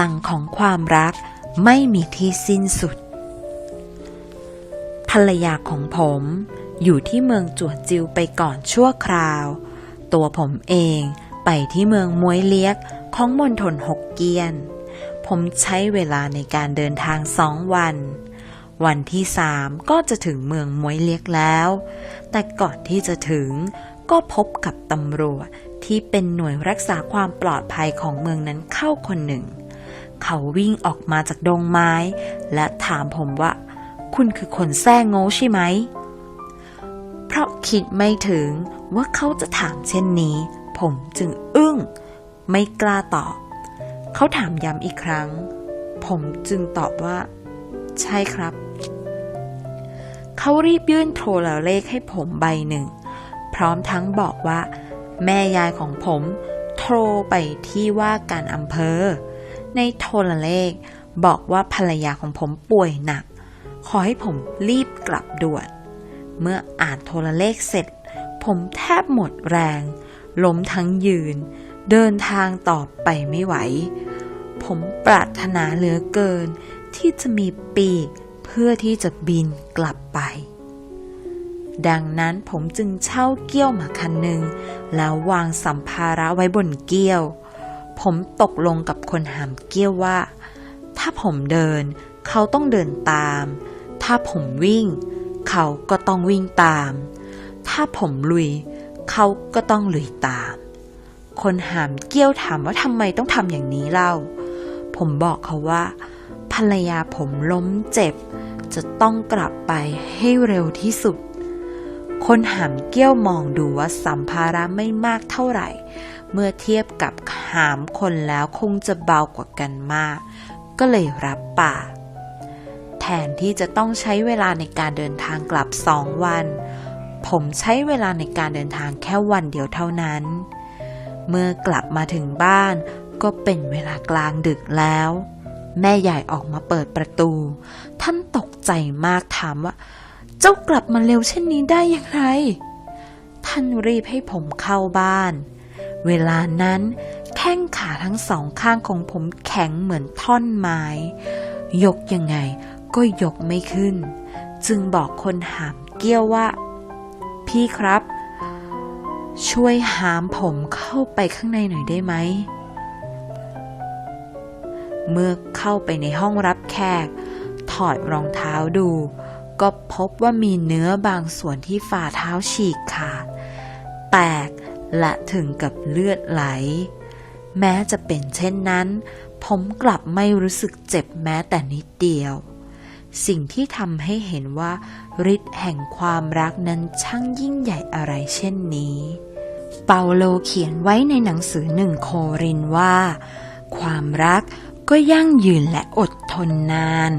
ลังของความรักไม่มีที่สิ้นสุด ภรรยาของผมอยู่ที่เมืองจวดจิวไปก่อนชั่วคราว ตัวผมเองไปที่เมืองมวยเลียกของมณฑลหกเกียน ผมใช้เวลาในการเดินทางสองวัน วันที่สามก็จะถึงเมืองมวยเลียกแล้ว แต่ก่อนที่จะถึงก็พบกับตำรวจที่เป็นหน่วยรักษาความปลอดภัยของเมืองนั้นเข้าคนหนึ่ง เขาวิ่งออกมาจากดงไม้ และถามผมว่า คุณคือคนแซ่โง่ใช่ไหม เพราะคิดไม่ถึงว่าเขาจะถามเช่นนี้ ผมจึงอึ้ง ไม่กล้าตอบ เขาถามย้ำอีกครั้ง ผมจึงตอบว่า ใช่ครับ เขารีบยื่นโทรเลขให้ผมใบหนึ่ง พร้อมทั้งบอกว่า แม่ยายของผมโทรไปที่ว่าการอำเภอ ในโทรเลข บอกว่าภรรยาของผมป่วยหนัก ขอให้ผมรีบกลับด่วน เมื่ออ่านโทรเลขเสร็จ ผมแทบหมดแรง ล้มทั้งยืน เดินทางต่อไปไม่ไหว ผมปรารถนาเหลือเกิน ที่จะมีปีกเพื่อที่จะบินกลับไปดังนั้นผมจึงเช่าเกี้ยวมาคันหนึ่งแล้ววางสัมภาระไว้บนเกี้ยว ผมตกลงกับคนหามเกี้ยวว่า ถ้าผมเดิน เขาต้องเดินตาม ถ้าผมวิ่ง เขาก็ต้องวิ่งตาม ถ้าผมลุย เขาก็ต้องลุยตาม คนหามเกี้ยวถามว่าทำไมต้องทำอย่างนี้เล่า ผมบอกเขาว่า ภรรยาผมล้มเจ็บ จะต้องกลับไปให้เร็วที่สุด คนหามเกี้ยวมองดูว่าสัมภาระไม่มากเท่าไหร่ เมื่อเทียบกับหามคนแล้วคงจะเบากว่ากันมาก ก็เลยรับปากแทนที่จะต้องใช้เวลาในการเดินทางกลับสองวัน ผมใช้เวลาในการเดินทางแค่วันเดียวเท่านั้น เมื่อกลับมาถึงบ้าน ก็เป็นเวลากลางดึกแล้ว แม่ใหญ่ออกมาเปิดประตู ท่านตกใจมากถามว่า เจ้ากลับมาเร็วเช่นนี้ได้อย่างไร ท่านรีบให้ผมเข้าบ้าน เวลานั้นแข้งขาทั้งสองข้างของผมแข็งเหมือนท่อนไม้ ยกยังไงก็ยกไม่ขึ้น จึงบอกคนหามเกี้ยวว่า พี่ครับ ช่วยหามผมเข้าไปข้างในหน่อยได้ไหม เมื่อเข้าไปในห้องรับแขก ถอดรองเท้าดู ก็พบว่ามีเนื้อบางส่วนที่ฝ่าเท้าฉีกขาดแตก และถึงกับเลือดไหล แม้จะเป็นเช่นนั้น ผมกลับไม่รู้สึกเจ็บแม้แต่นิดเดียว สิ่งที่ทำให้เห็นว่าฤทธิ์แห่งความรักนั้นช่างยิ่งใหญ่อะไรเช่นนี้ เปาโลเขียนไว้ในหนังสือหนึ่งโครินว่า ความรักก็ยั่งยืนและอดทนนาน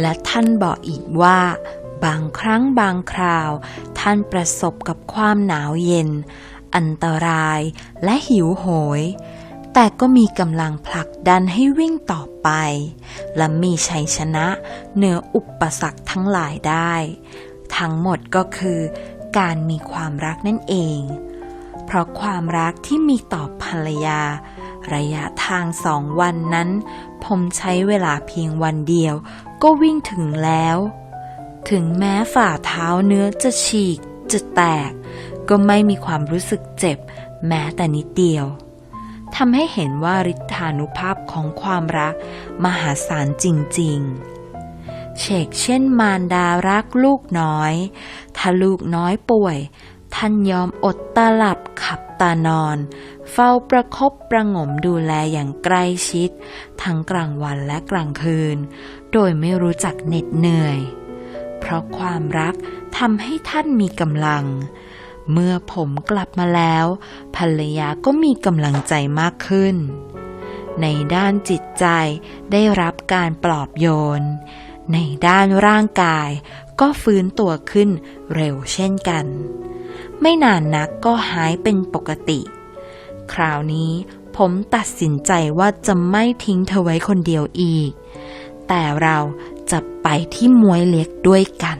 และท่านบอกอีกว่า บางครั้งบางคราว ท่านประสบกับความหนาวเย็น อันตรายและหิวโหย แต่ก็มีกำลังผลักดันให้วิ่งต่อไป และมีชัยชนะเหนืออุปสรรคทั้งหลายได้ ทั้งหมดก็คือ การมีความรักนั่นเอง เพราะความรักที่มีต่อภรรยา ระยะทางสองวันนั้น ผมใช้เวลาเพียงวันเดียวก็วิ่งถึงแล้ว ถึงแม้ฝ่าเท้าเนื้อจะฉีกจะแตก ก็ไม่มีความรู้สึกเจ็บแม้แต่นิดเดียวทำให้เห็นว่าฤทธานุภาพของความรักมหาศาลจริง ๆ เชกเช่นมารดารักลูกน้อย ถ้าลูกน้อยป่วย ท่านยอมอดตาหลับขับตานอน เฝ้าประคบประงมดูแลอย่างใกล้ชิด ทั้งกลางวันและกลางคืน โดยไม่รู้จักเหน็ดเหนื่อย เพราะความรักทำให้ท่านมีกำลัง เมื่อผมกลับมาแล้ว ภรรยาก็มีกำลังใจมากขึ้น ในด้านจิตใจได้รับการปลอบโยน ในด้านร่างกายก็ฟื้นตัวขึ้นเร็วเช่นกัน ไม่นานนักก็หายเป็นปกติ คราวนี้ผมตัดสินใจว่าจะไม่ทิ้งเธอไว้คนเดียวอีก แต่เราจะไปที่มวยเล็กด้วยกัน